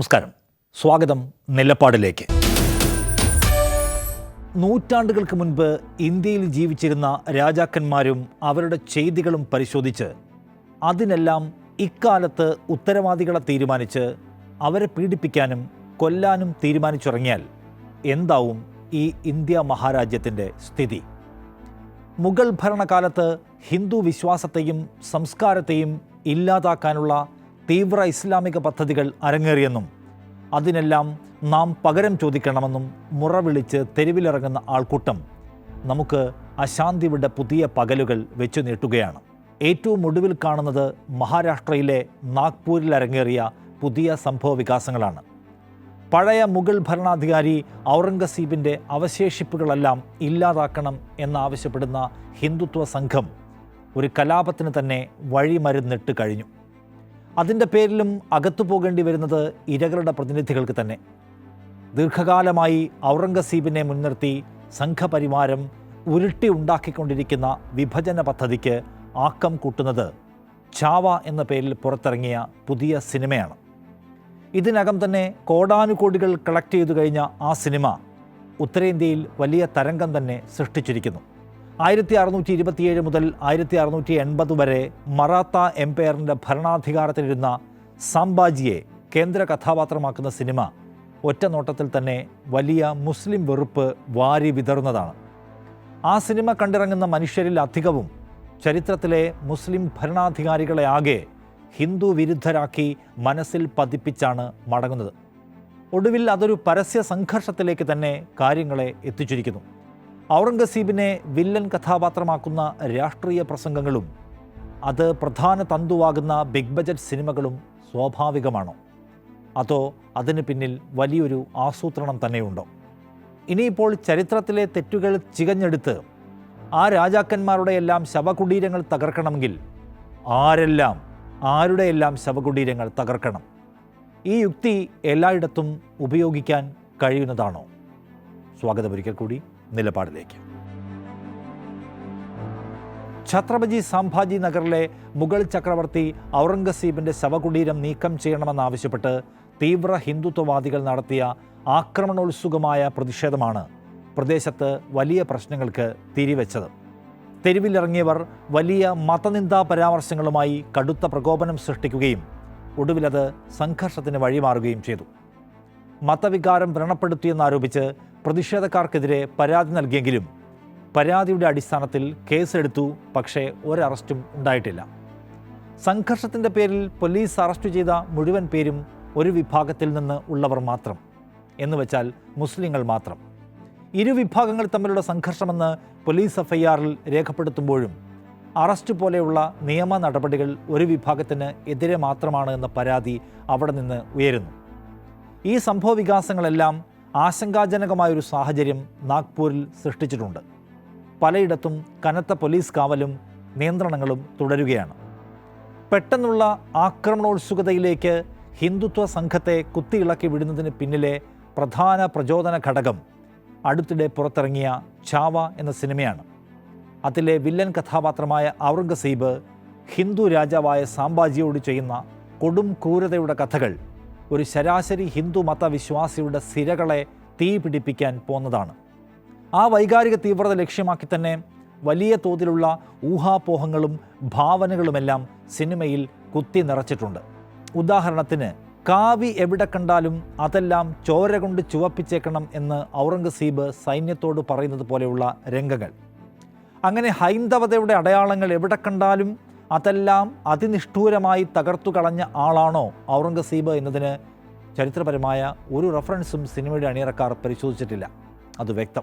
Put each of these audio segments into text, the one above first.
നമസ്കാരം. സ്വാഗതം നിലപ്പാടിലേക്ക് നൂറ്റാണ്ടുകൾക്ക് മുൻപ് ഇന്ത്യയിൽ ജീവിച്ചിരുന്ന രാജാക്കന്മാരും അവരുടെ ചെയ്തികളും പരിശോധിച്ച് അതിനെല്ലാം ഇക്കാലത്ത് ഉത്തരവാദികളെ തീരുമാനിച്ച് അവരെ പീഡിപ്പിക്കാനും കൊല്ലാനും തീരുമാനിച്ചിറങ്ങിയാൽ എന്താവും ഈ ഇന്ത്യ മഹാരാജ്യത്തിന്റെ സ്ഥിതി? മുഗൾ ഭരണകാലത്ത് ഹിന്ദു വിശ്വാസത്തെയും സംസ്കാരത്തെയും ഇല്ലാതാക്കാനുള്ള തീവ്ര ഇസ്ലാമിക പദ്ധതികൾ അരങ്ങേറിയെന്നും അതിനെല്ലാം നാം പകരം ചോദിക്കണമെന്നും മുറവിളിച്ച് തെരുവിലിറങ്ങുന്ന ആൾക്കൂട്ടം നമുക്ക് അശാന്തിയുടെ പുതിയ പകലുകൾ വെച്ചു നീട്ടുകയാണ്. ഏറ്റവും ഒടുവിൽ കാണുന്നത് മഹാരാഷ്ട്രയിലെ നാഗ്പൂരിൽ അരങ്ങേറിയ പുതിയ സംഭവ വികാസങ്ങളാണ്. പഴയ മുഗൾ ഭരണാധികാരി ഔറംഗസീബിന്റെ അവശേഷിപ്പുകളെല്ലാം ഇല്ലാതാക്കണം എന്നാവശ്യപ്പെടുന്ന ഹിന്ദുത്വ സംഘം ഒരു കലാപത്തിന് തന്നെ വഴിമരുന്നിട്ട് കഴിഞ്ഞു. അതിന്റെ പേരിലും അകത്തു പോകേണ്ടി വരുന്നത് ഇരകളുടെ പ്രതിനിധികൾക്ക് തന്നെ. ദീർഘകാലമായി ഔറംഗസീബിനെ മുൻനിർത്തി സംഘപരിവാരം ഉരുട്ടി ഉണ്ടാക്കിക്കൊണ്ടിരിക്കുന്ന വിഭജന പദ്ധതിക്ക് ആക്കം കൂട്ടുന്നത് ചാവ എന്ന പേരിൽ പുറത്തിറങ്ങിയ പുതിയ സിനിമയാണ്. ഇതിനകം തന്നെ കോടാനുകോടികൾ കളക്ട് ചെയ്തു കഴിഞ്ഞ ആ സിനിമ ഉത്തരേന്ത്യയിൽ വലിയ തരംഗം തന്നെ സൃഷ്ടിച്ചിരിക്കുന്നു. ആയിരത്തി അറുന്നൂറ്റി ഇരുപത്തിയേഴ് മുതൽ ആയിരത്തി അറുന്നൂറ്റി എൺപത് വരെ മറാത്ത എംപയറിന്റെ ഭരണാധികാരത്തിലിരുന്ന സാംബാജിയെ കേന്ദ്ര കഥാപാത്രമാക്കുന്ന സിനിമ ഒറ്റ നോട്ടത്തിൽ തന്നെ വലിയ മുസ്ലിം വെറുപ്പ് വാരി വിതറുന്നതാണ്. ആ സിനിമ കണ്ടിറങ്ങുന്ന മനുഷ്യരിൽ അധികവും ചരിത്രത്തിലെ മുസ്ലിം ഭരണാധികാരികളെ ആകെ ഹിന്ദു വിരുദ്ധരാക്കി മനസ്സിൽ പതിപ്പിച്ചാണ് മടങ്ങുന്നത്. ഒടുവിൽ അതൊരു പരസ്യ സംഘർഷത്തിലേക്ക് തന്നെ കാര്യങ്ങളെ എത്തിച്ചിരിക്കുന്നു. ഔറംഗസീബിനെ വില്ലൻ കഥാപാത്രമാക്കുന്ന രാഷ്ട്രീയ പ്രസംഗങ്ങളും അത് പ്രധാന തന്തുവാകുന്ന ബിഗ് ബജറ്റ് സിനിമകളും സ്വാഭാവികമാണോ? അതോ അതിന് പിന്നിൽ വലിയൊരു ആസൂത്രണം തന്നെയുണ്ടോ? ഇനിയിപ്പോൾ ചരിത്രത്തിലെ തെറ്റുകൾ ചികഞ്ഞെടുത്ത് ആ രാജാക്കന്മാരുടെ എല്ലാം ശവകുടീരങ്ങൾ തകർക്കണമെങ്കിൽ ആരെല്ലാം ആരുടെയെല്ലാം ശവകുടീരങ്ങൾ തകർക്കണം? ഈ യുക്തി എല്ലായിടത്തും ഉപയോഗിക്കാൻ കഴിയുന്നതാണോ? സ്വാഗതമൊരിക്കൽ കൂടി. നിലപാടിലേക്ക്. ഛത്രപതി സാംഭാജി നഗറിലെ മുഗൾ ചക്രവർത്തി ഔറംഗസീബിന്റെ ശവകുടീരം നീക്കം ചെയ്യണമെന്നാവശ്യപ്പെട്ട് തീവ്ര ഹിന്ദുത്വവാദികൾ നടത്തിയ ആക്രമണോത്സുകമായ പ്രതിഷേധമാണ് പ്രദേശത്ത് വലിയ പ്രശ്നങ്ങൾക്ക് തിരിവെച്ചത്. തെരുവിലിറങ്ങിയവർ വലിയ മതനിന്ദാ പരാമർശങ്ങളുമായി കടുത്ത പ്രകോപനം സൃഷ്ടിക്കുകയും ഒടുവിലത് സംഘർഷത്തിന് വഴിമാറുകയും ചെയ്തു. മതവികാരം വ്രണപ്പെടുത്തിയെന്നാരോപിച്ച് പ്രതിഷേധക്കാർക്കെതിരെ പരാതി നൽകിയെങ്കിലും പരാതിയുടെ അടിസ്ഥാനത്തിൽ കേസെടുത്തു പക്ഷേ ഒരറസ്റ്റും ഉണ്ടായിട്ടില്ല. സംഘർഷത്തിന്റെ പേരിൽ പോലീസ് അറസ്റ്റ് ചെയ്ത മുഴുവൻ പേരും ഒരു വിഭാഗത്തിൽ നിന്ന് ഉള്ളവർ മാത്രം എന്ന് വെച്ചാൽ മുസ്ലിങ്ങൾ മാത്രം. ഇരു വിഭാഗങ്ങൾ തമ്മിലുള്ള സംഘർഷമെന്ന് പോലീസ് എഫ്ഐആറിൽ രേഖപ്പെടുത്തുമ്പോഴും അറസ്റ്റ് പോലെയുള്ള നിയമ നടപടികൾ ഒരു വിഭാഗത്തിന് എതിരെ മാത്രമാണ് എന്ന പരാതി അവിടെ നിന്ന് ഉയരുന്നു. ഈ സംഭവ വികാസങ്ങളെല്ലാം ആശങ്കാജനകമായൊരു സാഹചര്യം നാഗ്പൂരിൽ സൃഷ്ടിച്ചിട്ടുണ്ട്. പലയിടത്തും കനത്ത പോലീസ് കാവലും നിയന്ത്രണങ്ങളും തുടരുകയാണ്. പെട്ടെന്നുള്ള ആക്രമണോത്സുകതയിലേക്ക് ഹിന്ദുത്വ സംഘത്തെ കുത്തിയിളക്കി വിടുന്നതിന് പിന്നിലെ പ്രധാന പ്രചോദന ഘടകം അടുത്തിടെ പുറത്തിറങ്ങിയ ചാവ എന്ന സിനിമയാണ്. അതിലെ വില്ലൻ കഥാപാത്രമായ ഔറംഗസീബ് ഹിന്ദു രാജാവായ സാംബാജിയോട് ചെയ്യുന്ന കൊടും ക്രൂരതയുടെ കഥകൾ ഒരു ശരാശരി ഹിന്ദു മതവിശ്വാസിയുടെ സിരകളെ തീ പിടിപ്പിക്കാൻ പോന്നതാണ്. ആ വൈകാരിക തീവ്രത ലക്ഷ്യമാക്കി തന്നെ വലിയ തോതിലുള്ള ഊഹാപോഹങ്ങളും ഭാവനകളുമെല്ലാം സിനിമയിൽ കുത്തി നിറച്ചിട്ടുണ്ട്. ഉദാഹരണത്തിന് കാവി എവിടെ കണ്ടാലും അതെല്ലാം ചോര കൊണ്ട് ചുവപ്പിച്ചേക്കണം എന്ന് ഔറംഗസീബ് സൈന്യത്തോട് പറയുന്നത് പോലെയുള്ള രംഗങ്ങൾ. അങ്ങനെ ഹൈന്ദവതയുടെ അടയാളങ്ങൾ എവിടെ കണ്ടാലും അതെല്ലാം അതിനിഷ്ഠൂരമായി തകർത്തു കളഞ്ഞ ആളാണോ ഔറംഗസീബ് എന്നതിന് ചരിത്രപരമായ ഒരു റെഫറൻസും സിനിമയുടെ അണിയറക്കാർ പരിശോധിച്ചിട്ടില്ല. അത് വ്യക്തം.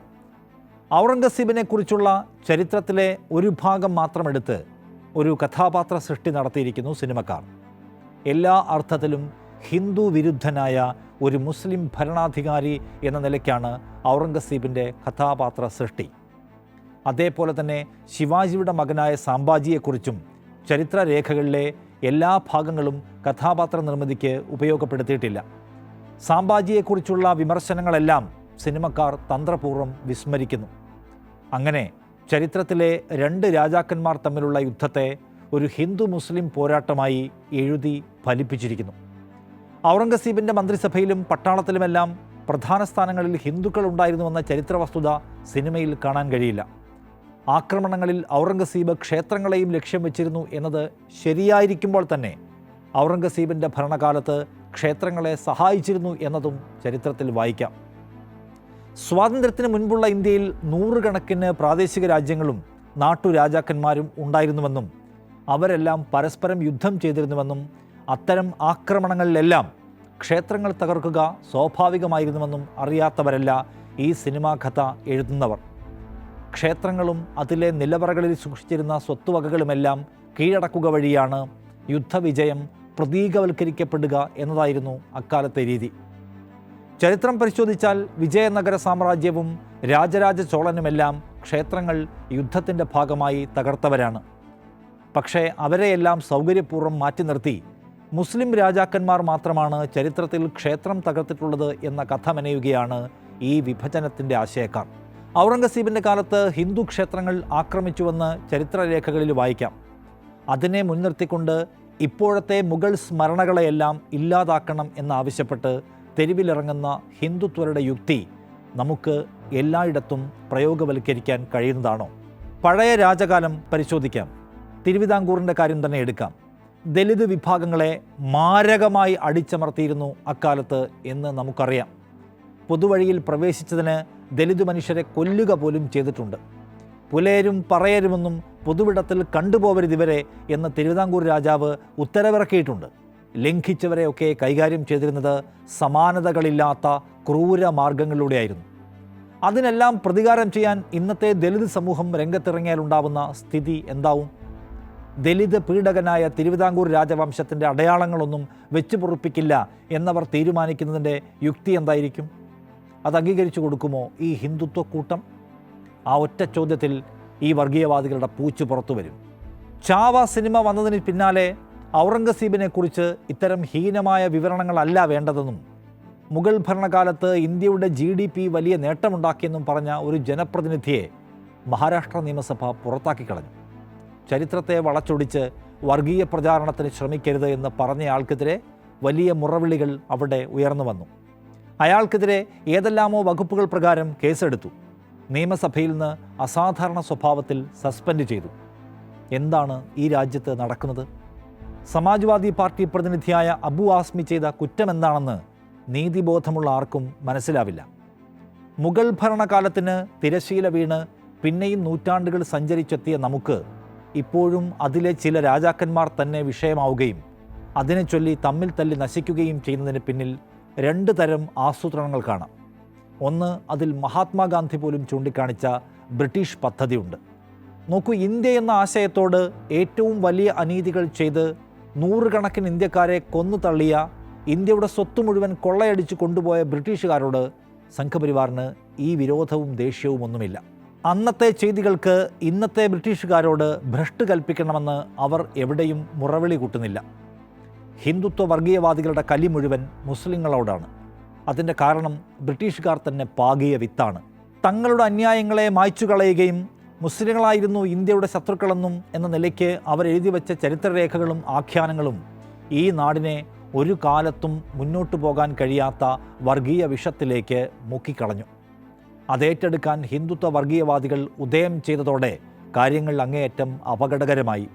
ഔറംഗസീബിനെ കുറിച്ചുള്ള ചരിത്രത്തിലെ ഒരു ഭാഗം മാത്രമെടുത്ത് ഒരു കഥാപാത്ര സൃഷ്ടി നടത്തിയിരിക്കുന്നു സിനിമക്കാർ. എല്ലാ അർത്ഥത്തിലും ഹിന്ദു വിരുദ്ധനായ ഒരു മുസ്ലിം ഭരണാധികാരി എന്ന നിലയ്ക്കാണ് ഔറംഗസീബിന്റെ കഥാപാത്ര സൃഷ്ടി. അതേപോലെ തന്നെ ശിവാജിയുടെ മകനായ സാംബാജിയെക്കുറിച്ചും ചരിത്രരേഖകളിലെ എല്ലാ ഭാഗങ്ങളും കഥാപാത്ര നിർമ്മിതിക്ക് ഉപയോഗപ്പെടുത്തിയിട്ടില്ല. സാംബാജിയെക്കുറിച്ചുള്ള വിമർശനങ്ങളെല്ലാം സിനിമക്കാർ തന്ത്രപൂർവം വിസ്മരിക്കുന്നു. അങ്ങനെ ചരിത്രത്തിലെ രണ്ട് രാജാക്കന്മാർ തമ്മിലുള്ള യുദ്ധത്തെ ഒരു ഹിന്ദു മുസ്ലിം പോരാട്ടമായി എഴുതി ഫലിപ്പിച്ചിരിക്കുന്നു. ഔറംഗസീബിന്റെ മന്ത്രിസഭയിലും പട്ടാളത്തിലുമെല്ലാം പ്രധാന സ്ഥാനങ്ങളിൽ ഹിന്ദുക്കൾ ഉണ്ടായിരുന്നുവെന്ന ചരിത്ര വസ്തുത സിനിമയിൽ കാണാൻ കഴിയില്ല. ആക്രമണങ്ങളിൽ ഔറംഗസീബ് ക്ഷേത്രങ്ങളെയും ലക്ഷ്യം വെച്ചിരുന്നു എന്നത് ശരിയായിരിക്കുമ്പോൾ തന്നെ ഔറംഗസീബിന്റെ ഭരണകാലത്ത് ക്ഷേത്രങ്ങളെ സഹായിച്ചിരുന്നു എന്നതും ചരിത്രത്തിൽ വായിക്കാം. സ്വാതന്ത്ര്യത്തിന് മുൻപുള്ള ഇന്ത്യയിൽ നൂറുകണക്കിന് പ്രാദേശിക രാജ്യങ്ങളും നാട്ടുരാജാക്കന്മാരും ഉണ്ടായിരുന്നുവെന്നും അവരെല്ലാം പരസ്പരം യുദ്ധം ചെയ്തിരുന്നുവെന്നും അത്തരം ആക്രമണങ്ങളിലെല്ലാം ക്ഷേത്രങ്ങൾ തകർക്കുക സ്വാഭാവികമായിരുന്നുവെന്നും അറിയാത്തവരല്ല ഈ സിനിമാ കഥ എഴുതുന്നവർ. ക്ഷേത്രങ്ങളും അതിലെ നിലവറകളിൽ സൂക്ഷിച്ചിരുന്ന സ്വത്തുവകകളുമെല്ലാം കീഴടക്കുക വഴിയാണ് യുദ്ധവിജയം പ്രതീകവൽക്കരിക്കപ്പെടുക എന്നതായിരുന്നു അക്കാലത്തെ രീതി. ചരിത്രം പരിശോധിച്ചാൽ വിജയനഗര സാമ്രാജ്യവും രാജരാജ ചോളനുമെല്ലാം ക്ഷേത്രങ്ങൾ യുദ്ധത്തിന്റെ ഭാഗമായി തകർത്തവരാണ്. പക്ഷേ അവരെയെല്ലാം സൗകര്യപൂർവം മാറ്റി നിർത്തി. മുസ്ലിം രാജാക്കന്മാർ മാത്രമാണ് ചരിത്രത്തിൽ ക്ഷേത്രം തകർത്തിട്ടുള്ളത് എന്ന കഥ മെനയുകയാണ് ഈ വിഭജനത്തിന്റെ ആശയക്കാർ. ഔറംഗസീബിന്റെ കാലത്ത് ഹിന്ദു ക്ഷേത്രങ്ങൾ ആക്രമിച്ചുവെന്ന് ചരിത്രരേഖകളിൽ വായിക്കാം. അതിനെ മുൻനിർത്തിക്കൊണ്ട് ഇപ്പോഴത്തെ മുഗൾ സ്മരണകളെയെല്ലാം ഇല്ലാതാക്കണം എന്നാവശ്യപ്പെട്ട് തെരുവിലിറങ്ങുന്ന ഹിന്ദുത്വരുടെ യുക്തി നമുക്ക് എല്ലായിടത്തും പ്രയോഗവൽക്കരിക്കാൻ കഴിയുന്നതാണോ? പഴയ രാജകാലം പരിശോധിക്കാം. തിരുവിതാംകൂറിന്റെ കാര്യം തന്നെ എടുക്കാം. ദലിത് വിഭാഗങ്ങളെ മാരകമായി അടിച്ചമർത്തിയിരുന്നു അക്കാലത്ത് എന്ന് നമുക്കറിയാം. പൊതുവഴിയിൽ പ്രവേശിച്ചതിന് ദലിത് മനുഷ്യരെ കൊല്ലുക പോലും ചെയ്തിട്ടുണ്ട്. പുലേരും പറയരുമെന്നും പൊതുവിടത്തിൽ കണ്ടുപോവരുതിവരെ എന്ന് തിരുവിതാംകൂർ രാജാവ് ഉത്തരവിറക്കിയിട്ടുണ്ട്. ലംഘിച്ചവരെയൊക്കെ കൈകാര്യം ചെയ്തിരുന്നത് സമാനതകളില്ലാത്ത ക്രൂര മാർഗങ്ങളിലൂടെയായിരുന്നു അതിനെല്ലാം പ്രതികാരം ചെയ്യാൻ ഇന്നത്തെ ദലിത് സമൂഹം രംഗത്തിറങ്ങിയാലുണ്ടാവുന്ന സ്ഥിതി എന്താവും? ദലിത് പീഡകനായ തിരുവിതാംകൂർ രാജവംശത്തിന്റെ അടയാളങ്ങളൊന്നും വെച്ചു പൊറുപ്പിക്കില്ല എന്നവർ തീരുമാനിക്കുന്നതിന്റെ യുക്തി എന്തായിരിക്കും? അത് അംഗീകരിച്ചു കൊടുക്കുമോ ഈ ഹിന്ദുത്വ കൂട്ടം? ആ ഒറ്റ ചോദ്യത്തിൽ ഈ വർഗീയവാദികളുടെ പൂച്ചു പുറത്തു വരും. ചാവ സിനിമ വന്നതിന് പിന്നാലെ ഔറംഗസീബിനെ കുറിച്ച് ഇത്തരം ഹീനമായ വിവരണങ്ങളല്ല വേണ്ടതെന്നും മുഗൾ ഭരണകാലത്ത് ഇന്ത്യയുടെ ജി ഡി പി വലിയ നേട്ടമുണ്ടാക്കിയെന്നും പറഞ്ഞ ഒരു ജനപ്രതിനിധിയെ മഹാരാഷ്ട്ര നിയമസഭ പുറത്താക്കി കളഞ്ഞു. ചരിത്രത്തെ വളച്ചൊടിച്ച് വർഗീയ പ്രചാരണത്തിന് ശ്രമിക്കരുത് എന്ന് പറഞ്ഞയാൾക്കെതിരെ വലിയ മുറവിളികൾ അവിടെ ഉയർന്നു വന്നു. അയാൾക്കെതിരെ ഏതെല്ലാമോ വകുപ്പുകൾ പ്രകാരം കേസെടുത്തു. നിയമസഭയിൽ നിന്ന് അസാധാരണ സ്വഭാവത്തിൽ സസ്പെൻഡ് ചെയ്തു. എന്താണ് ഈ രാജ്യത്ത് നടക്കുന്നത്? സമാജ്വാദി പാർട്ടി പ്രതിനിധിയായ അബു ആസ്മി ചെയ്ത കുറ്റമെന്താണെന്ന് നീതിബോധമുള്ള ആർക്കും മനസ്സിലാവില്ല. മുഗൾ ഭരണകാലത്തിന് തിരശീല വീണ് പിന്നെയും നൂറ്റാണ്ടുകൾ സഞ്ചരിച്ചെത്തിയ നമുക്ക് ഇപ്പോഴും അതിലെ ചില രാജാക്കന്മാർ തന്നെ വിഷയമാവുകയും അതിനെ ചൊല്ലി തമ്മിൽ തല്ലി നശിക്കുകയും ചെയ്യുന്നതിന് പിന്നിൽ രണ്ട് തരം ആസൂത്രണങ്ങൾ കാണാം. ഒന്ന് അതിൽ മഹാത്മാഗാന്ധി പോലും ചൂണ്ടിക്കാണിച്ച ബ്രിട്ടീഷ് പദ്ധതിയുണ്ട്. നോക്കൂ ഇന്ത്യ എന്ന ആശയത്തോട് ഏറ്റവും വലിയ അനീതികൾ ചെയ്ത് നൂറുകണക്കിന് ഇന്ത്യക്കാരെ കൊന്നു തള്ളിയ ഇന്ത്യയുടെ സ്വത്ത് മുഴുവൻ കൊള്ളയടിച്ച് കൊണ്ടുപോയ ബ്രിട്ടീഷുകാരോട് സംഘപരിവാറിന് ഈ വിരോധവും ദേഷ്യവും ഒന്നുമില്ല. അന്നത്തെ ചെയ്തികൾക്ക് ഇന്നത്തെ ബ്രിട്ടീഷുകാരോട് ഭ്രഷ്ട് കൽപ്പിക്കണമെന്ന് അവർ എവിടെയും മുറവിളി കൂട്ടുന്നില്ല. ഹിന്ദുത്വ വർഗീയവാദികളുടെ കലി മുഴുവൻ മുസ്ലിങ്ങളോടാണ്. അതിന്റെ കാരണം ബ്രിട്ടീഷുകാർ തന്നെ പാകിയ വിത്താണ്. തങ്ങളുടെ അന്യായങ്ങളെ മായ്ച്ചു കളയുകയും മുസ്ലിങ്ങളായിരുന്നു ഇന്ത്യയുടെ ശത്രുക്കളെന്നും എന്ന നിലയ്ക്ക് അവരെഴുതി വെച്ച ചരിത്രരേഖകളും ആഖ്യാനങ്ങളും ഈ നാടിനെ ഒരു കാലത്തും മുന്നോട്ടു പോകാൻ കഴിയാത്ത വർഗീയ വിഷത്തിലേക്ക് മുക്കിക്കളഞ്ഞു. അതേറ്റെടുക്കാൻ ഹിന്ദുത്വ വർഗീയവാദികൾ ഉദയം ചെയ്തതോടെ കാര്യങ്ങൾ അങ്ങേയറ്റം അപകടകരമായി.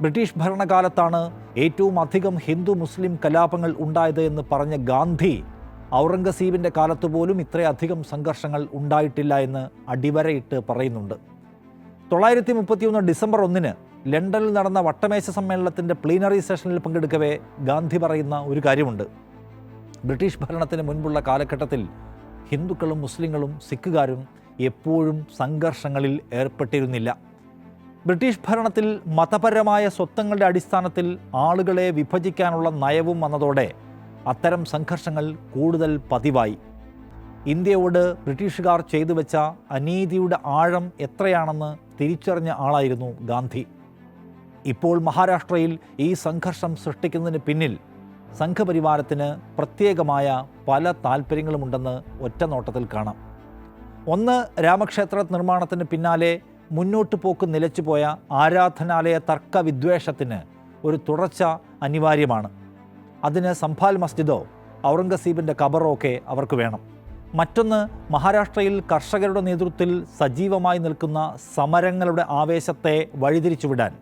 ബ്രിട്ടീഷ് ഭരണകാലത്താണ് ഏറ്റവും അധികം ഹിന്ദു മുസ്ലിം കലാപങ്ങൾ ഉണ്ടായത് എന്ന് പറഞ്ഞ ഗാന്ധി ഔറംഗസീബിന്റെ കാലത്ത് പോലും ഇത്രയധികം സംഘർഷങ്ങൾ ഉണ്ടായിട്ടില്ല എന്ന് അടിവരയിട്ട് പറയുന്നുണ്ട്. തൊള്ളായിരത്തി മുപ്പത്തിയൊന്ന് ഡിസംബർ ഒന്നിന് ലണ്ടനിൽ നടന്ന വട്ടമേശ സമ്മേളനത്തിന്റെ പ്ലീനറി സെഷനിൽ പങ്കെടുക്കവേ ഗാന്ധി പറയുന്ന ഒരു കാര്യമുണ്ട്. ബ്രിട്ടീഷ് ഭരണത്തിന് മുൻപുള്ള കാലഘട്ടത്തിൽ ഹിന്ദുക്കളും മുസ്ലിങ്ങളും സിഖുകാരും എപ്പോഴും സംഘർഷങ്ങളിൽ ഏർപ്പെട്ടിരുന്നില്ല. ബ്രിട്ടീഷ് ഭരണത്തിൽ മതപരമായ സ്വത്തങ്ങളുടെ അടിസ്ഥാനത്തിൽ ആളുകളെ വിഭജിക്കാനുള്ള നയവും വന്നതോടെ അത്തരം സംഘർഷങ്ങൾ കൂടുതൽ പതിവായി. ഇന്ത്യയോട് ബ്രിട്ടീഷുകാർ ചെയ്തു വെച്ച അനീതിയുടെ ആഴം എത്രയാണെന്ന് തിരിച്ചറിഞ്ഞ ആളായിരുന്നു ഗാന്ധി. ഇപ്പോൾ മഹാരാഷ്ട്രയിൽ ഈ സംഘർഷം സൃഷ്ടിക്കുന്നതിന് പിന്നിൽ സംഘപരിവാരത്തിന് പ്രത്യേകമായ പല താല്പര്യങ്ങളുമുണ്ടെന്ന് ഒറ്റ നോട്ടത്തിൽ കാണാം. ഒന്ന് രാമക്ഷേത്ര നിർമ്മാണത്തിന് പിന്നാലെ മുന്നോട്ട് പോക്ക് നിലച്ചുപോയ ആരാധനാലയ തർക്ക വിദ്വേഷത്തിന് ഒരു തുടർച്ച അനിവാര്യമാണ്. അതിന് സംഭാൽ മസ്ജിദോ ഔറംഗസീബിന്റെ കബറോ ഒക്കെ അവർക്ക് വേണം. മറ്റൊന്ന് മഹാരാഷ്ട്രയിൽ കർഷകരുടെ നേതൃത്വത്തിൽ സജീവമായി നിൽക്കുന്ന സമരങ്ങളുടെ ആവേശത്തെ വഴിതിരിച്ചുവിടാൻ.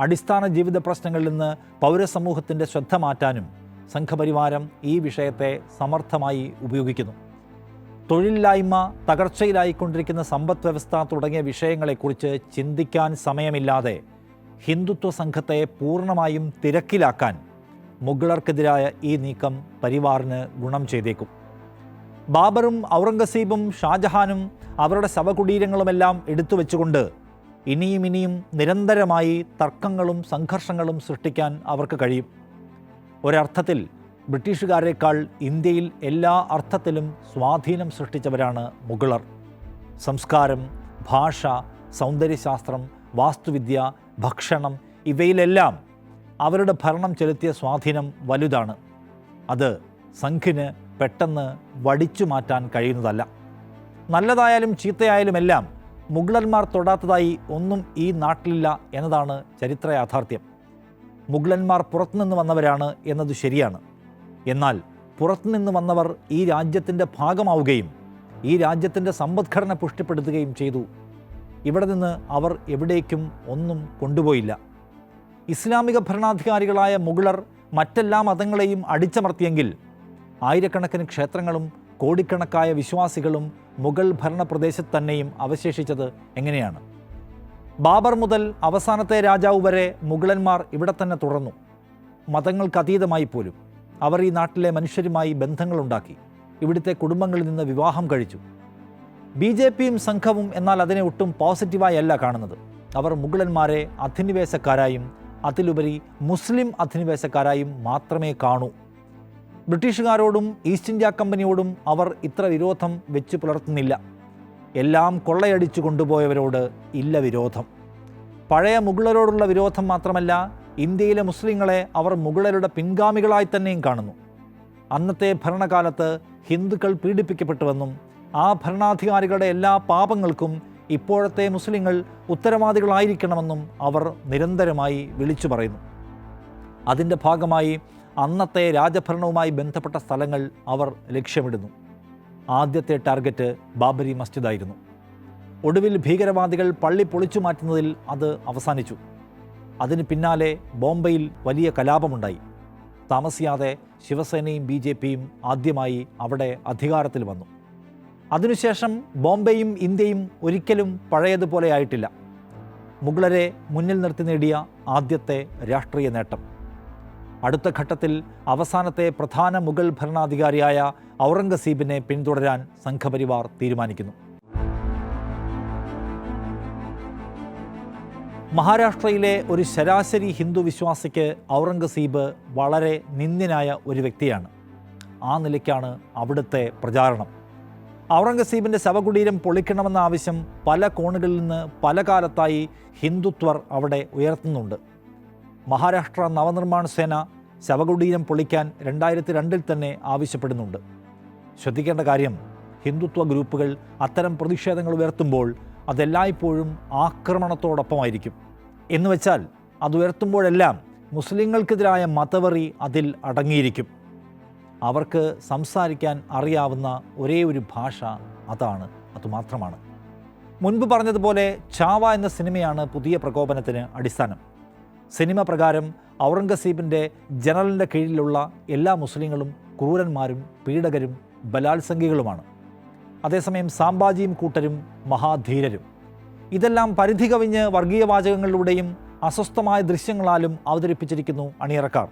അടിസ്ഥാന ജീവിത പ്രശ്നങ്ങളിൽ നിന്ന് പൗരസമൂഹത്തിന്റെ ശ്രദ്ധ മാറ്റാനും സംഘപരിവാരം ഈ വിഷയത്തെ സമർത്ഥമായി ഉപയോഗിക്കുന്നു. തൊഴിലില്ലായ്മ തകർച്ചയിലായിക്കൊണ്ടിരിക്കുന്ന സമ്പദ് വ്യവസ്ഥ തുടങ്ങിയ വിഷയങ്ങളെക്കുറിച്ച് ചിന്തിക്കാൻ സമയമില്ലാതെ ഹിന്ദുത്വ സംഘത്തെ പൂർണമായും തിരക്കിലാക്കാൻ മുഗളർക്കെതിരായ ഈ നീക്കം പരിവാറിന് ഗുണം ചെയ്തേക്കും. ബാബറും ഔറംഗസീബും ഷാജഹാനും അവരുടെ ശവകുടീരങ്ങളുമെല്ലാം എടുത്തു വെച്ചുകൊണ്ട് ഇനിയും ഇനിയും നിരന്തരമായി തർക്കങ്ങളും സംഘർഷങ്ങളും സൃഷ്ടിക്കാൻ അവർക്ക് കഴിയും. ഒരർത്ഥത്തിൽ ബ്രിട്ടീഷുകാരേക്കാൾ ഇന്ത്യയിൽ എല്ലാ അർത്ഥത്തിലും സ്വാധീനം സൃഷ്ടിച്ചവരാണ് മുഗളർ. സംസ്കാരം ഭാഷ സൗന്ദര്യശാസ്ത്രം വാസ്തുവിദ്യ ഭക്ഷണം ഇവയിലെല്ലാം അവരുടെ ഭരണം ചെലുത്തിയ സ്വാധീനം വലുതാണ്. അത് സംഘിന് പെട്ടെന്ന് വടിച്ചു മാറ്റാൻ കഴിയുന്നതല്ല. നല്ലതായാലും ചീത്തയായാലും എല്ലാം മുഗളന്മാർ തൊടാത്തതായി ഒന്നും ഈ നാട്ടിലില്ല എന്നതാണ് ചരിത്ര യാഥാർത്ഥ്യം. മുഗളന്മാർ പുറത്തുനിന്ന് വന്നവരാണ് എന്നത് ശരിയാണ്. എന്നാൽ പുറത്തുനിന്ന് വന്നവർ ഈ രാജ്യത്തിന്റെ ഭാഗമാവുകയും ഈ രാജ്യത്തിന്റെ സമ്പദ്ഘടന പുഷ്ടിപ്പെടുത്തുകയും ചെയ്തു. ഇവിടെ നിന്ന് അവർ എവിടേക്കും ഒന്നും കൊണ്ടുപോയില്ല. ഇസ്ലാമിക ഭരണാധികാരികളായ മുഗളർ മറ്റെല്ലാ മതങ്ങളെയും അടിച്ചമർത്തിയെങ്കിൽ ആയിരക്കണക്കിന് ക്ഷേത്രങ്ങളും കോടിക്കണക്കായ വിശ്വാസികളും മുഗൾ ഭരണപ്രദേശത്ത് തന്നെയും അവശേഷിച്ചത് എങ്ങനെയാണ്? ബാബർ മുതൽ അവസാനത്തെ രാജാവ് വരെ മുഗളന്മാർ ഇവിടെ തന്നെ തുടർന്നു മതങ്ങൾക്കതീതമായി പോലും. അവർ ഈ നാട്ടിലെ മനുഷ്യരുമായി ബന്ധങ്ങളുണ്ടാക്കി. ഇവിടുത്തെ കുടുംബങ്ങളിൽ നിന്ന് വിവാഹം കഴിച്ചു. ബി ജെ പിയും സംഘവും എന്നാൽ അതിനെ ഒട്ടും പോസിറ്റീവായല്ല കാണുന്നത്. അവർ മുഗളന്മാരെ അധിനിവേശക്കാരായും അതിലുപരി മുസ്ലിം അധിനിവേശക്കാരായും മാത്രമേ കാണൂ. ബ്രിട്ടീഷുകാരോടും ഈസ്റ്റ് ഇന്ത്യ കമ്പനിയോടും അവർ ഇത്ര വിരോധം വെച്ച് പുലർത്തുന്നില്ല. എല്ലാം കൊള്ളയടിച്ചു കൊണ്ടുപോയവരോട് ഇല്ല വിരോധം. പഴയ മുഗളരോടുള്ള വിരോധം മാത്രമല്ല ഇന്ത്യയിലെ മുസ്ലിങ്ങളെ അവർ മുഗളരുടെ പിൻഗാമികളായി തന്നെയും കാണുന്നു. അന്നത്തെ ഭരണകാലത്ത് ഹിന്ദുക്കൾ പീഡിപ്പിക്കപ്പെട്ടുവെന്നും ആ ഭരണാധികാരികളുടെ എല്ലാ പാപങ്ങൾക്കും ഇപ്പോഴത്തെ മുസ്ലിങ്ങൾ ഉത്തരവാദികളായിരിക്കണമെന്നും അവർ നിരന്തരമായി വിളിച്ചു പറയുന്നു. അതിന്റെ ഭാഗമായി അന്നത്തെ രാജഭരണവുമായി ബന്ധപ്പെട്ട സ്ഥലങ്ങൾ അവർ ലക്ഷ്യമിടുന്നു. ആദ്യത്തെ ടാർഗറ്റ് ബാബരി മസ്ജിദായിരുന്നു. ഒടുവിൽ ഭീകരവാദികൾ പള്ളി പൊളിച്ചു മാറ്റുന്നതിൽ അത് അവസാനിച്ചു. അതിന് പിന്നാലെ ബോംബെയിൽ വലിയ കലാപമുണ്ടായി. താമസിയാതെ ശിവസേനയും ബി ജെ പിയും ആദ്യമായി അവിടെ അധികാരത്തിൽ വന്നു. അതിനുശേഷം ബോംബെയും ഇന്ത്യയും ഒരിക്കലും പഴയതുപോലെ ആയിട്ടില്ല. മുഗളരെ മുന്നിൽ നിർത്തി നേടിയ ആദ്യത്തെ രാഷ്ട്രീയ നേട്ടം. അടുത്ത ഘട്ടത്തിൽ അവസാനത്തെ പ്രധാന മുഗൾ ഭരണാധികാരിയായ ഔറംഗസീബിനെ പിന്തുടരാൻ സംഘപരിവാർ തീരുമാനിക്കുന്നു. മഹാരാഷ്ട്രയിലെ ഒരു ശരാശരി ഹിന്ദു വിശ്വാസിക്ക് ഔറംഗസീബ് വളരെ നിന്ദ്യനായ ഒരു വ്യക്തിയാണ്. ആ നിലയ്ക്കാണ് അവിടുത്തെ പ്രചാരണം. ഔറംഗസീബിന്റെ ശവകുടീരം പൊളിക്കണമെന്ന ആവശ്യം പല കോണുകളിൽ നിന്ന് പല കാലത്തായി ഹിന്ദുത്വർ അവിടെ ഉയർത്തുന്നുണ്ട്. മഹാരാഷ്ട്ര നവനിർമ്മാണ സേന ശവകുടീരം പൊളിക്കാൻ രണ്ടായിരത്തി രണ്ടിൽ തന്നെ ആവശ്യപ്പെടുന്നുണ്ട്. ശ്രദ്ധിക്കേണ്ട കാര്യം ഹിന്ദുത്വ ഗ്രൂപ്പുകൾ അത്തരം പ്രതിഷേധങ്ങൾ ഉയർത്തുമ്പോൾ അതെല്ലായ്പ്പോഴും ആക്രമണത്തോടൊപ്പമായിരിക്കും. എന്ന് വെച്ചാൽ അത് ഉയർത്തുമ്പോഴെല്ലാം മുസ്ലിങ്ങൾക്കെതിരായ മതവറി അതിൽ അടങ്ങിയിരിക്കും. അവർക്ക് സംസാരിക്കാൻ അറിയാവുന്ന ഒരേ ഒരു ഭാഷ അതാണ് അതുമാത്രമാണ് മുൻപ് പറഞ്ഞതുപോലെ ചാവ എന്ന സിനിമയാണ് പുതിയ പ്രകോപനത്തിന് അടിസ്ഥാനം. സിനിമ പ്രകാരം ഔറംഗസീബിന്റെ ജനറലിന്റെ കീഴിലുള്ള എല്ലാ മുസ്ലിങ്ങളും ക്രൂരന്മാരും പീഡകരും ബലാത്സംഗികളുമാണ്. അതേസമയം സാമ്പാജിയും കൂട്ടരും മഹാധീരരും. ഇതെല്ലാം പരിധി കവിഞ്ഞ് വർഗീയവാചകങ്ങളിലൂടെയും അസ്വസ്ഥമായ ദൃശ്യങ്ങളാലും അവതരിപ്പിച്ചിരിക്കുന്നു അണിയറക്കാർ.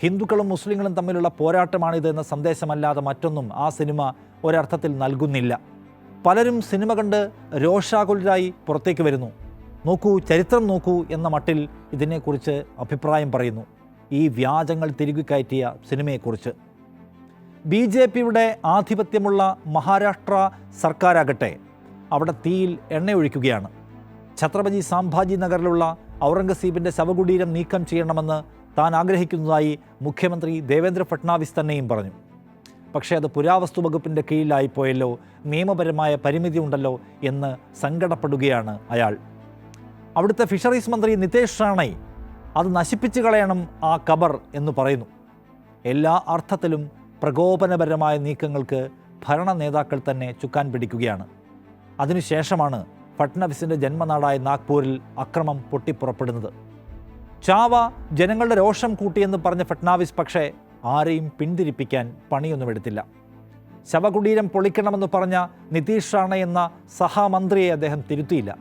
ഹിന്ദുക്കളും മുസ്ലിങ്ങളും തമ്മിലുള്ള പോരാട്ടമാണിത് എന്ന സന്ദേശമല്ലാതെ മറ്റൊന്നും ആ സിനിമ ഒരർത്ഥത്തിൽ നൽകുന്നില്ല. പലരും സിനിമ കണ്ട് രോഷാകുലരായി പുറത്തേക്ക് വരുന്നു. നോക്കൂ ചരിത്രം നോക്കൂ എന്ന മട്ടിൽ ഇതിനെക്കുറിച്ച് അഭിപ്രായം പറയുന്നു. ഈ വ്യാജങ്ങൾ തിരികെ കയറ്റിയ സിനിമയെക്കുറിച്ച്. ബി ജെ പിയുടെ ആധിപത്യമുള്ള മഹാരാഷ്ട്ര സർക്കാരാകട്ടെ അവിടെ തീയിൽ എണ്ണയൊഴിക്കുകയാണ്. ഛത്രപതി സാംഭാജി നഗറിലുള്ള ഔറംഗസീബിന്റെ ശവകുടീരം നീക്കം ചെയ്യണമെന്ന് താൻ ആഗ്രഹിക്കുന്നതായി മുഖ്യമന്ത്രി ദേവേന്ദ്ര ഫട്നാവിസ് തന്നെയും പറഞ്ഞു. പക്ഷേ അത് പുരാവസ്തു വകുപ്പിന്റെ കീഴിലായിപ്പോയല്ലോ നിയമപരമായ പരിമിതി ഉണ്ടല്ലോ എന്ന് സങ്കടപ്പെടുകയാണ് അയാൾ. അവിടുത്തെ ഫിഷറീസ് മന്ത്രി നിതേഷ് റാണൈ അത് നശിപ്പിച്ചു കളയണം ആ കബർ എന്ന് പറയുന്നു. എല്ലാ അർത്ഥത്തിലും പ്രകോപനപരമായ നീക്കങ്ങൾക്ക് ഭരണ നേതാക്കൾ തന്നെ ചുക്കാൻ പിടിക്കുകയാണ്. അതിനുശേഷമാണ് ഫട്നവിസിന്റെ ജന്മനാടായ നാഗ്പൂരിൽ അക്രമം പൊട്ടിപ്പുറപ്പെടുന്നത്. ചാവ ജനങ്ങളുടെ രോഷം കൂട്ടിയെന്ന് പറഞ്ഞ ഫട്നാവിസ് പക്ഷേ ആരെയും പിന്തിരിപ്പിക്കാൻ പണിയൊന്നും എടുത്തില്ല. ശവകുടീരം പൊളിക്കണമെന്ന് പറഞ്ഞ നിതീഷ് റാണ എന്ന സഹമന്ത്രിയെ അദ്ദേഹം തിരുത്തിയില്ല.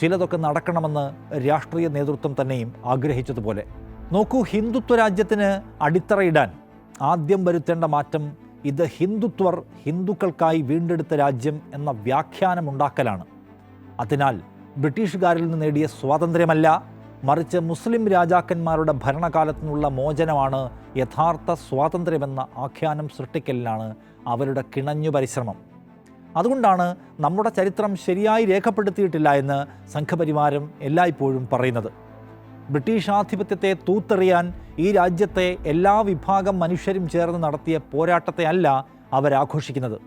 ചിലതൊക്കെ നടക്കണമെന്ന് രാഷ്ട്രീയ നേതൃത്വം തന്നെയും ആഗ്രഹിച്ചതുപോലെ. നോക്കൂ ഹിന്ദുത്വ രാജ്യത്തിന് അടിത്തറയിടാൻ ആദ്യം വരുത്തേണ്ട മാറ്റം ഇത് ഹിന്ദുത്വർ ഹിന്ദുക്കൾക്കായി വീണ്ടെടുത്ത രാജ്യം എന്ന വ്യാഖ്യാനമുണ്ടാക്കലാണ്. അതിനാൽ ബ്രിട്ടീഷുകാരിൽ നിന്ന് നേടിയ സ്വാതന്ത്ര്യമല്ല മറിച്ച് മുസ്ലിം രാജാക്കന്മാരുടെ ഭരണകാലത്തുനിന്നുള്ള മോചനമാണ് യഥാർത്ഥ സ്വാതന്ത്ര്യമെന്ന ആഖ്യാനം സൃഷ്ടിക്കലിനാണ് അവരുടെ കിണഞ്ഞു പരിശ്രമം. അതുകൊണ്ടാണ് നമ്മുടെ ചരിത്രം ശരിയായി രേഖപ്പെടുത്തിയിട്ടില്ല എന്ന് സംഘപരിവാരം എല്ലായ്പ്പോഴും പറയുന്നത്. ബ്രിട്ടീഷ് ആധിപത്യത്തെ തൂത്തെറിയാൻ ഈ രാജ്യത്തെ എല്ലാ വിഭാഗം മനുഷ്യരും ചേർന്ന് നടത്തിയ പോരാട്ടത്തെ അല്ല അവരാഘോഷിക്കുന്നത്.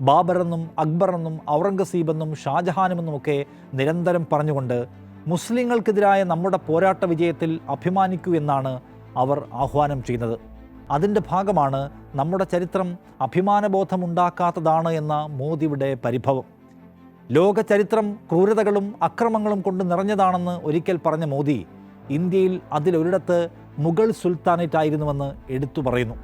ബാബറെന്നും അക്ബറെന്നും ഔറംഗസീബെന്നും ഷാജഹാനുമെന്നുമൊക്കെ നിരന്തരം പറഞ്ഞുകൊണ്ട് മുസ്ലിങ്ങൾക്കെതിരായ നമ്മുടെ പോരാട്ട വിജയത്തിൽ അഭിമാനിക്കൂ എന്നാണ് അവർ ആഹ്വാനം ചെയ്യുന്നത്. അതിന്റെ ഭാഗമാണ് നമ്മുടെ ചരിത്രം അഭിമാനബോധമുണ്ടാക്കാത്തതാണ് എന്ന മോദിയുടെ പരിഭവം. ലോക ചരിത്രം ക്രൂരതകളും അക്രമങ്ങളും കൊണ്ട് നിറഞ്ഞതാണെന്ന് ഒരിക്കൽ പറഞ്ഞ മോദി ഇന്ത്യയിൽ അതിലൊരിടത്ത് മുഗൾ സുൽത്താനേറ്റായിരുന്നുവെന്ന് എടുത്തു പറയുന്നു.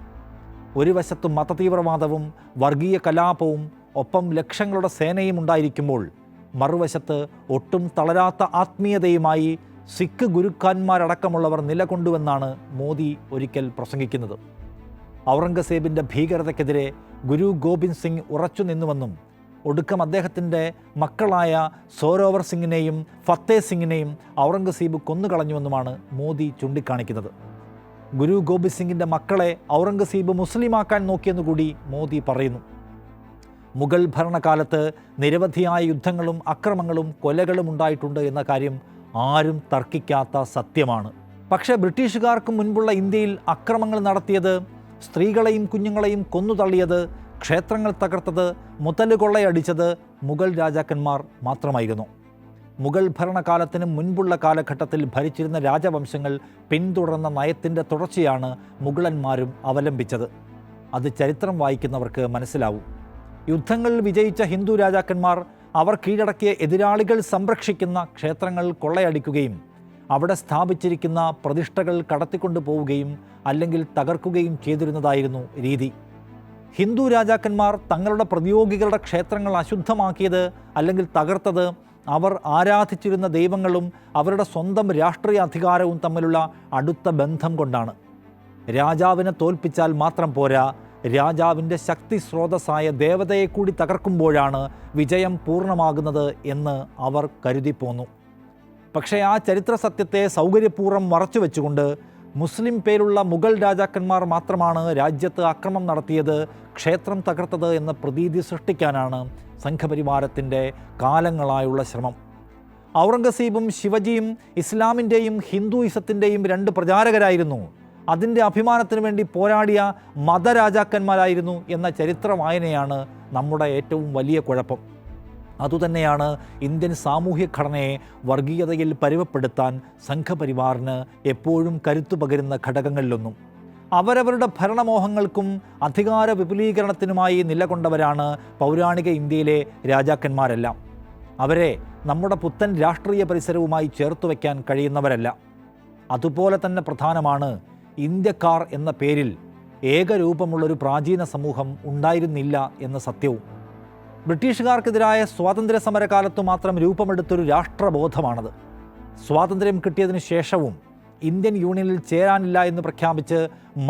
ഒരു വശത്ത് മതതീവ്രവാദവും വർഗീയ കലാപവും ഒപ്പം ലക്ഷങ്ങളുടെ സേനയും ഉണ്ടായിരിക്കുമ്പോൾ മറുവശത്ത് ഒട്ടും തളരാത്ത ആത്മീയതയുമായി സിഖ് ഗുരുക്കാന്മാരടക്കമുള്ളവർ നിലകൊണ്ടുവെന്നാണ് മോദി ഒരിക്കൽ പ്രസംഗിക്കുന്നത്. ഔറംഗസേബിന്റെ ഭീകരതയ്ക്കെതിരെ ഗുരു ഗോബിന്ദ് സിംഗ് ഉറച്ചു നിന്നുവെന്നും ഒടുക്കം അദ്ദേഹത്തിന്റെ മക്കളായ സോരോവർ സിംഗിനെയും ഫത്തേ സിംഗിനെയും ഔറംഗസീബ് കൊന്നുകളഞ്ഞുവെന്നുമാണ് മോദി ചൂണ്ടിക്കാണിക്കുന്നത്. ഗുരു ഗോബിന്ദ് സിംഗിന്റെ മക്കളെ ഔറംഗസീബ് മുസ്ലിമാക്കാൻ നോക്കിയെന്ന് കൂടി മോദി പറയുന്നു. മുഗൾ ഭരണകാലത്ത് നിരവധിയായ യുദ്ധങ്ങളും അക്രമങ്ങളും കൊലകളും ഉണ്ടായിട്ടുണ്ട് എന്ന കാര്യം ആരും തർക്കിക്കാത്ത സത്യമാണ്. പക്ഷേ ബ്രിട്ടീഷുകാർക്ക് മുൻപുള്ള ഇന്ത്യയിൽ അക്രമങ്ങൾ നടത്തിയത് സ്ത്രീകളെയും കുഞ്ഞുങ്ങളെയും കൊന്നുതള്ളിയത് ക്ഷേത്രങ്ങൾ തകർത്തത് മുതൽ കൊള്ളയടിച്ചത് മുഗൾ രാജാക്കന്മാർ മാത്രമായിരുന്നു. മുഗൾ ഭരണകാലത്തിന് മുൻപുള്ള കാലഘട്ടത്തിൽ ഭരിച്ചിരുന്ന രാജവംശങ്ങൾ പിന്തുടർന്ന നയത്തിന്റെ തുടർച്ചയാണ് മുഗളന്മാരും അവലംബിച്ചത്. അത് ചരിത്രം വായിക്കുന്നവർക്ക് മനസ്സിലാവും. യുദ്ധങ്ങളിൽ വിജയിച്ച ഹിന്ദു രാജാക്കന്മാർ അവർ കീഴടക്കിയ എതിരാളികൾ സംരക്ഷിക്കുന്ന ക്ഷേത്രങ്ങൾ കൊള്ളയടിക്കുകയും അവിടെ സ്ഥാപിച്ചിരിക്കുന്ന പ്രതിഷ്ഠകൾ കടത്തിക്കൊണ്ടു പോവുകയും അല്ലെങ്കിൽ തകർക്കുകയും ചെയ്തിരുന്നതായിരുന്നു രീതി. ഹിന്ദു രാജാക്കന്മാർ തങ്ങളുടെ പ്രതിയോഗികളുടെ ക്ഷേത്രങ്ങൾ അശുദ്ധമാക്കിയത് അല്ലെങ്കിൽ തകർത്തത് അവർ ആരാധിച്ചിരുന്ന ദൈവങ്ങളും അവരുടെ സ്വന്തം രാഷ്ട്രീയ അധികാരവും തമ്മിലുള്ള അടുത്ത ബന്ധം കൊണ്ടാണ്. രാജാവിനെ തോൽപ്പിച്ചാൽ മാത്രം പോരാ രാജാവിന്റെ ശക്തി സ്രോതസ്സായ ദേവതയെ കൂടി തകർക്കുമ്പോഴാണ് വിജയം പൂർണമാകുന്നത് എന്ന് അവർ കരുതിപ്പോന്നു. പക്ഷേ ആ ചരിത്ര സത്യത്തെ സൗകര്യപൂർവം മറച്ചു വെച്ചുകൊണ്ട് മുസ്ലിം പേരുള്ള മുഗൾ രാജാക്കന്മാർ മാത്രമാണ് രാജ്യത്ത് ആക്രമം നടത്തിയത് ക്ഷേത്രം തകർത്തത് എന്ന പ്രതീതി സൃഷ്ടിക്കാനാണ് സംഘപരിവാരത്തിന്റെ കാലങ്ങളായുള്ള ശ്രമം. ഔറംഗസീബും ശിവജിയും ഇസ്ലാമിന്റെയും ഹിന്ദുയിസത്തിന്റെയും രണ്ട് പ്രചാരകരായിരുന്നു. അതിന്റെ അഭിമാനത്തിന് വേണ്ടി പോരാടിയ മതരാജാക്കന്മാരായിരുന്നു എന്ന ചരിത്ര വായനയാണ് നമ്മുടെ ഏറ്റവും വലിയ കുഴപ്പം. അതുതന്നെയാണ് ഇന്ത്യൻ സാമൂഹ്യ ഘടനയെ വർഗീയതയിൽ പരുവപ്പെടുത്താൻ സംഘപരിവാറിന് എപ്പോഴും കരുത്തു പകരുന്ന ഘടകങ്ങളിലൊന്നും. അവരവരുടെ ഭരണമോഹങ്ങൾക്കും അധികാര വിപുലീകരണത്തിനുമായി നിലകൊണ്ടവരാണ് പൗരാണിക ഇന്ത്യയിലെ രാജാക്കന്മാരെല്ലാം. അവരെ നമ്മുടെ പുത്തൻ രാഷ്ട്രീയ പരിസരവുമായി ചേർത്തു വയ്ക്കാൻ കഴിയുന്നവരല്ല. അതുപോലെ തന്നെ പ്രധാനമാണ് ഇന്ത്യക്കാർ എന്ന പേരിൽ ഏകരൂപമുള്ളൊരു പ്രാചീന സമൂഹം ഉണ്ടായിരുന്നില്ല എന്ന സത്യവും. ബ്രിട്ടീഷുകാർക്കെതിരായ സ്വാതന്ത്ര്യ സമരകാലത്തു മാത്രം രൂപമെടുത്തൊരു രാഷ്ട്രബോധമാണത്. സ്വാതന്ത്ര്യം കിട്ടിയതിനു ശേഷവും ഇന്ത്യൻ യൂണിയനിൽ ചേരാനില്ല എന്ന് പ്രഖ്യാപിച്ച്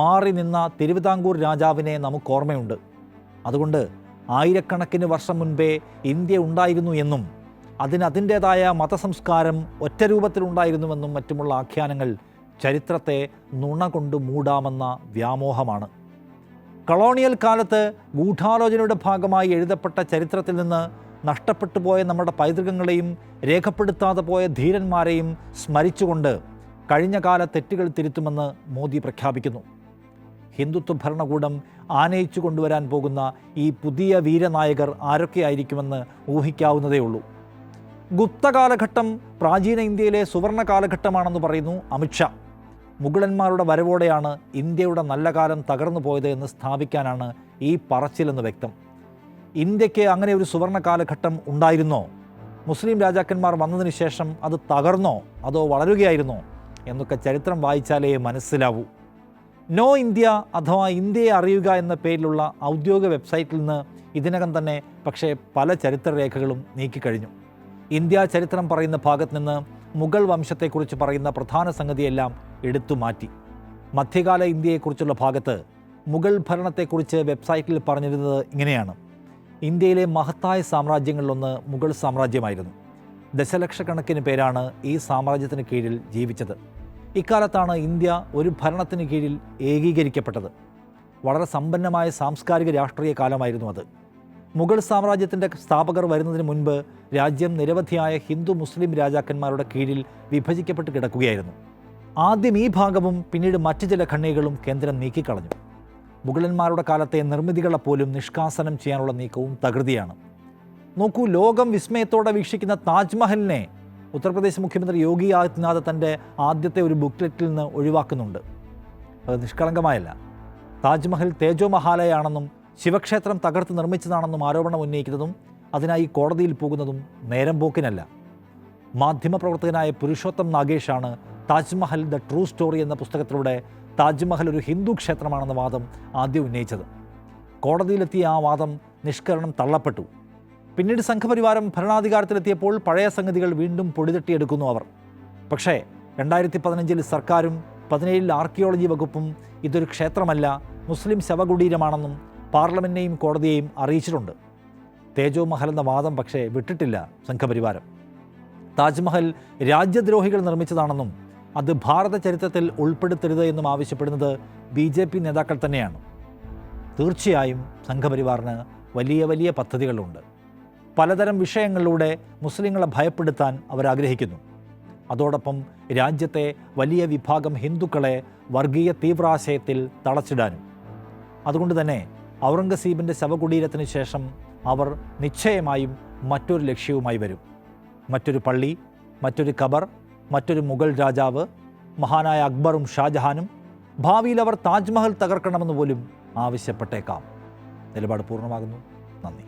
മാറി നിന്ന തിരുവിതാംകൂർ രാജാവിനെ നമുക്ക് ഓർമ്മയുണ്ട്. അതുകൊണ്ട് ആയിരക്കണക്കിന് വർഷം മുൻപേ ഇന്ത്യ ഉണ്ടായിരുന്നു എന്നും അതിന് അതിന്റേതായ മതസംസ്കാരം ഒറ്റ രൂപത്തിലുണ്ടായിരുന്നുവെന്നും മറ്റുമുള്ള ആഖ്യാനങ്ങൾ ചരിത്രത്തെ നുണ കൊണ്ട് മൂടാമെന്ന വ്യാമോഹമാണ്. കൊളോണിയൽ കാലത്ത് ഗൂഢാലോചനയുടെ ഭാഗമായി എഴുതപ്പെട്ട ചരിത്രത്തിൽ നിന്ന് നഷ്ടപ്പെട്ടു പോയ നമ്മുടെ പൈതൃകങ്ങളെയും രേഖപ്പെടുത്താതെ പോയ ധീരന്മാരെയും സ്മരിച്ചുകൊണ്ട് കഴിഞ്ഞ കാല തെറ്റുകൾ തിരുത്തുമെന്ന് മോദി പ്രഖ്യാപിക്കുന്നു. ഹിന്ദുത്വ ഭരണകൂടം ആനയിച്ചു കൊണ്ടുവരാൻ പോകുന്ന ഈ പുതിയ വീരനായകർ ആരൊക്കെയായിരിക്കുമെന്ന് ഊഹിക്കാവുന്നതേയുള്ളൂ ഗുപ്ത കാലഘട്ടം പ്രാചീന ഇന്ത്യയിലെ സുവർണ കാലഘട്ടമാണെന്ന് പറയുന്നു അമിത്ഷാ മുഗളന്മാരുടെ വരവോടെയാണ് ഇന്ത്യയുടെ നല്ല കാലം തകർന്നു പോയത് എന്ന് സ്ഥാപിക്കാനാണ് ഈ പറച്ചിലെന്ന് വ്യക്തം. ഇന്ത്യയ്ക്ക് അങ്ങനെ ഒരു സുവർണ കാലഘട്ടം ഉണ്ടായിരുന്നോ? മുസ്ലിം രാജാക്കന്മാർ വന്നതിന് ശേഷം അത് തകർന്നോ? അതോ വളരുകയായിരുന്നോ? എന്നൊക്കെ ചരിത്രം വായിച്ചാലേ മനസ്സിലാവൂ. നോ ഇന്ത്യ അഥവാ ഇന്ത്യയെ അറിയുക എന്ന പേരിലുള്ള ഔദ്യോഗിക വെബ്സൈറ്റിൽ നിന്ന് ഇതിനകം തന്നെ പക്ഷേ പല ചരിത്രരേഖകളും നീക്കിക്കഴിഞ്ഞു. ഇന്ത്യ ചരിത്രം പറയുന്ന ഭാഗത്ത് നിന്ന് മുഗൾ വംശത്തെക്കുറിച്ച് പറയുന്ന പ്രധാന സംഗതിയെല്ലാം എടുത്തു മാറ്റി. മധ്യകാല ഇന്ത്യയെക്കുറിച്ചുള്ള ഭാഗത്ത് മുഗൾ ഭരണത്തെക്കുറിച്ച് വെബ്സൈറ്റിൽ പറഞ്ഞിരുന്നത് ഇങ്ങനെയാണ്. ഇന്ത്യയിലെ മഹത്തായ സാമ്രാജ്യങ്ങളിലൊന്ന് മുഗൾ സാമ്രാജ്യമായിരുന്നു. ദശലക്ഷക്കണക്കിന് പേരാണ് ഈ സാമ്രാജ്യത്തിന് കീഴിൽ ജീവിച്ചത്. ഇക്കാലത്താണ് ഇന്ത്യ ഒരു ഭരണത്തിന് കീഴിൽ ഏകീകരിക്കപ്പെട്ടത്. വളരെ സമ്പന്നമായ സാംസ്കാരിക രാഷ്ട്രീയ കാലമായിരുന്നു അത്. മുഗൾ സാമ്രാജ്യത്തിന്റെ സ്ഥാപകർ വരുന്നതിന് മുൻപ് രാജ്യം നിരവധിയായ ഹിന്ദു മുസ്ലിം രാജാക്കന്മാരുടെ കീഴിൽ വിഭജിക്കപ്പെട്ട് കിടക്കുകയായിരുന്നു. ആദ്യം ഈ ഭാഗവും പിന്നീട് മറ്റു ചില ഖണ്ണികളും കേന്ദ്രം നീക്കിക്കളഞ്ഞു. മുഗളന്മാരുടെ കാലത്തെ നിർമ്മിതികളെ പോലും നിഷ്കാസനം ചെയ്യാനുള്ള നീക്കവും തകൃതിയാണ്. നോക്കൂ ലോകം വിസ്മയത്തോടെ വീക്ഷിക്കുന്ന താജ്മഹലിനെ ഉത്തർപ്രദേശ് മുഖ്യമന്ത്രി യോഗി ആദിത്യനാഥ് തന്റെ ആദ്യത്തെ ഒരു ബുക്ക്ലെറ്റിൽ നിന്ന് ഒഴിവാക്കുന്നുണ്ട്. അത് നിഷ്കളങ്കമായല്ല. താജ്മഹൽ തേജോ മഹാലയാണെന്നും ശിവക്ഷേത്രം തകർത്ത് നിർമ്മിച്ചതാണെന്നും ആരോപണം ഉന്നയിക്കുന്നതും അതിനായി കോടതിയിൽ പോകുന്നതും നേരം പോക്കിനല്ല. മാധ്യമപ്രവർത്തകനായ പുരുഷോത്തം നാഗേഷാണ് താജ്മഹൽ ദ ട്രൂ സ്റ്റോറി എന്ന പുസ്തകത്തിലൂടെ താജ്മഹൽ ഒരു ഹിന്ദു ക്ഷേത്രമാണെന്ന വാദം ആദ്യം ഉന്നയിച്ചത്. കോടതിയിലെത്തിയ ആ വാദം നിഷ്കരണം തള്ളപ്പെട്ടു. പിന്നീട് സംഘപരിവാരം ഭരണാധികാരത്തിലെത്തിയപ്പോൾ പഴയ സംഗതികൾ വീണ്ടും പൊടിതട്ടിയെടുക്കുന്നു അവർ. പക്ഷേ രണ്ടായിരത്തി പതിനഞ്ചിൽ സർക്കാരും പതിനേഴിൽ ആർക്കിയോളജി വകുപ്പും ഇതൊരു ക്ഷേത്രമല്ല മുസ്ലിം ശവകുടീരമാണെന്നും പാർലമെന്റിനെയും കോടതിയെയും അറിയിച്ചിട്ടുണ്ട്. തേജോ മഹൽ എന്ന വാദം പക്ഷേ വിട്ടിട്ടില്ല സംഘപരിവാരം. താജ്മഹൽ രാജ്യദ്രോഹികൾ നിർമ്മിച്ചതാണെന്നും അത് ഭാരത ചരിത്രത്തിൽ ഉൾപ്പെടുത്തരുത് എന്നും ആവശ്യപ്പെടുന്നത് ബി ജെ പി നേതാക്കൾ തന്നെയാണ്. തീർച്ചയായും സംഘപരിവാറിന് വലിയ വലിയ പദ്ധതികളുണ്ട്. പലതരം വിഷയങ്ങളിലൂടെ മുസ്ലിങ്ങളെ ഭയപ്പെടുത്താൻ അവരാഗ്രഹിക്കുന്നു. അതോടൊപ്പം രാജ്യത്തെ വലിയ വിഭാഗം ഹിന്ദുക്കളെ വർഗീയ തീവ്രാശയത്തിൽ തളച്ചിടാനും. അതുകൊണ്ട് തന്നെ ഔറംഗസീബിന്റെ ശവകുടീരത്തിന് ശേഷം അവർ നിശ്ചയമായും മറ്റൊരു ലക്ഷ്യവുമായി വരും. മറ്റൊരു പള്ളി മറ്റൊരു കബർ മറ്റൊരു മുഗൾ രാജാവ് മഹാനായ അക്ബറും ഷാജഹാനും ഭാവിയിൽ അവർ താജ്മഹൽ തകർക്കണമെന്ന് പോലും ആവശ്യപ്പെട്ടേക്കാം. നിലപാട് പൂർണമാകുന്നു. നന്ദി.